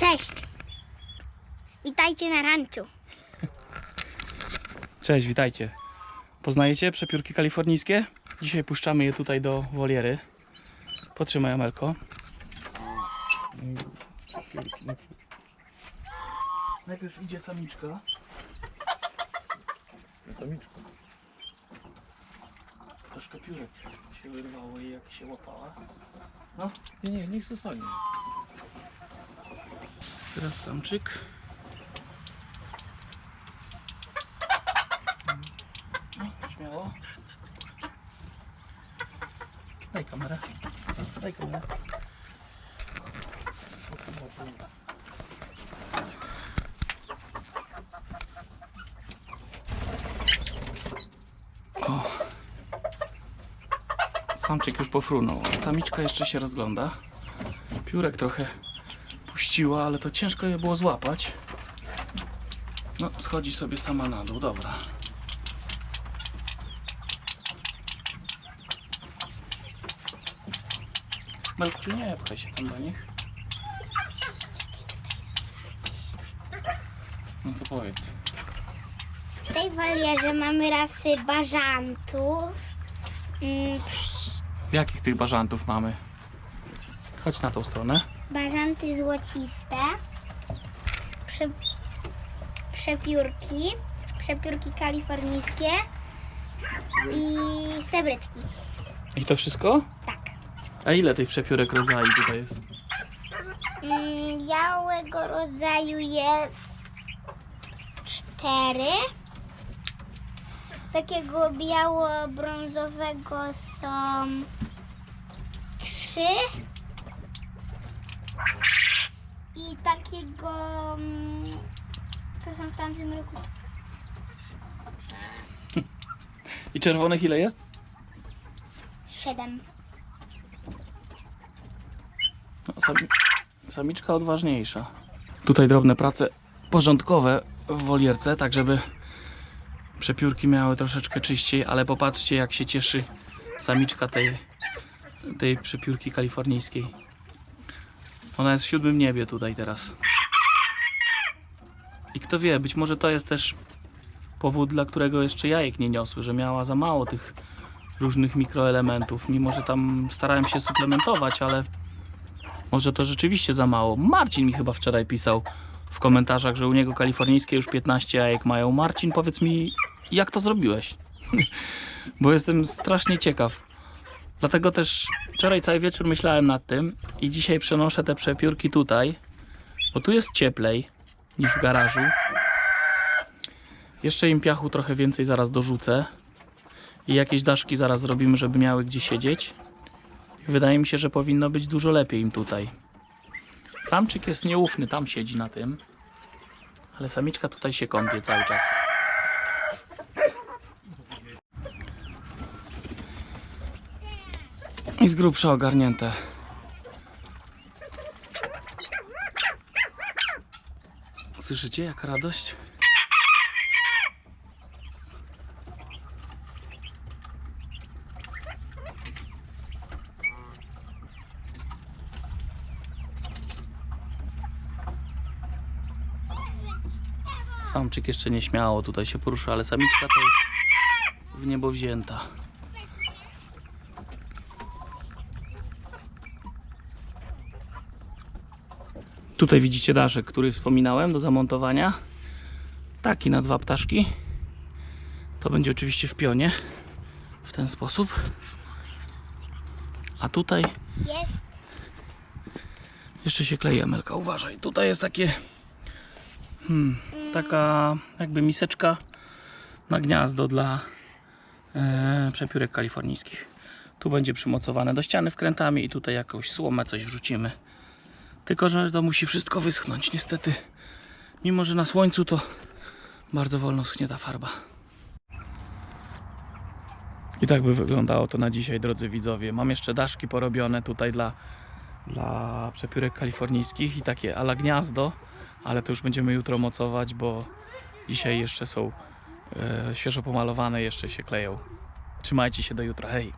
Cześć! Witajcie na ranczu. Cześć, witajcie. Poznajecie przepiórki kalifornijskie? Dzisiaj puszczamy je tutaj do woliery. Potrzymaj Amelko. Najpierw idzie samiczka. Samiczka. Troszkę piórek się wyrwało jej jak się łapała. Nie, nie, niech zostanie. Teraz samczyk. Śmiało. Daj kamerę. Daj kamerę. O. Samczyk już pofrunął, samiczka jeszcze się rozgląda. Piórek trochę puściła, ale to ciężko je było złapać. No, schodzi sobie sama na dół, dobra. Melku, nie pchaj się tam do nich. No to powiedz. W tej wolierze mamy rasy bażantów. Mm, psz- Jakich tych bażantów mamy? Chodź na tą stronę. Bażanty złociste. Prze, przepiórki. Przepiórki kalifornijskie. I sebrytki. I to wszystko? Tak. A ile tych przepiórek rodzajów tutaj jest? Mm, białego rodzaju jest cztery. Takiego biało-brązowego są trzy. I takiego. mm, Co są w tamtym roku? I czerwonych ile jest? Siedem. No, sami, samiczka odważniejsza. Tutaj drobne prace porządkowe w wolierce, tak żeby przepiórki miały troszeczkę czyściej, ale popatrzcie jak się cieszy samiczka tej, tej przepiórki kalifornijskiej. Ona jest w siódmym niebie tutaj teraz. I kto wie, być może to jest też powód, dla którego jeszcze jajek nie niosły, że miała za mało tych różnych mikroelementów, mimo że tam starałem się suplementować, ale może to rzeczywiście za mało. Marcin mi chyba wczoraj pisał w komentarzach, że u niego kalifornijskie już 15 jajek mają. Marcin, powiedz mi, jak to zrobiłeś? Bo jestem strasznie ciekaw. Dlatego też wczoraj cały wieczór myślałem nad tym i dzisiaj przenoszę te przepiórki tutaj, bo tu jest cieplej niż w garażu. Jeszcze im piachu trochę więcej zaraz dorzucę i jakieś daszki zaraz zrobimy, żeby miały gdzie siedzieć. Wydaje mi się, że powinno być dużo lepiej im tutaj. Samczyk jest nieufny, tam siedzi na tym. Ale samiczka tutaj się kąpie cały czas. I z grubsza ogarnięte. Słyszycie jaka radość? Samczyk jeszcze nie śmiało tutaj się porusza, ale samiczka to jest w niebo wzięta. Tutaj widzicie daszek, który wspominałem do zamontowania. Taki na dwa ptaszki. To będzie oczywiście w pionie. W ten sposób. A tutaj Jest. jeszcze się klei Amelka, uważaj. Tutaj jest takie hmm, taka jakby miseczka na gniazdo dla e, przepiórek kalifornijskich. Tu będzie przymocowane do ściany wkrętami i tutaj jakąś słomę coś wrzucimy. Tylko, że to musi wszystko wyschnąć. Niestety, mimo że na słońcu to bardzo wolno schnie ta farba. I tak by wyglądało to na dzisiaj, drodzy widzowie. Mam jeszcze daszki porobione tutaj dla, dla przepiórek kalifornijskich i takie ala gniazdo, ale to już będziemy jutro mocować, bo dzisiaj jeszcze są e, świeżo pomalowane, jeszcze się kleją. Trzymajcie się do jutra, hej!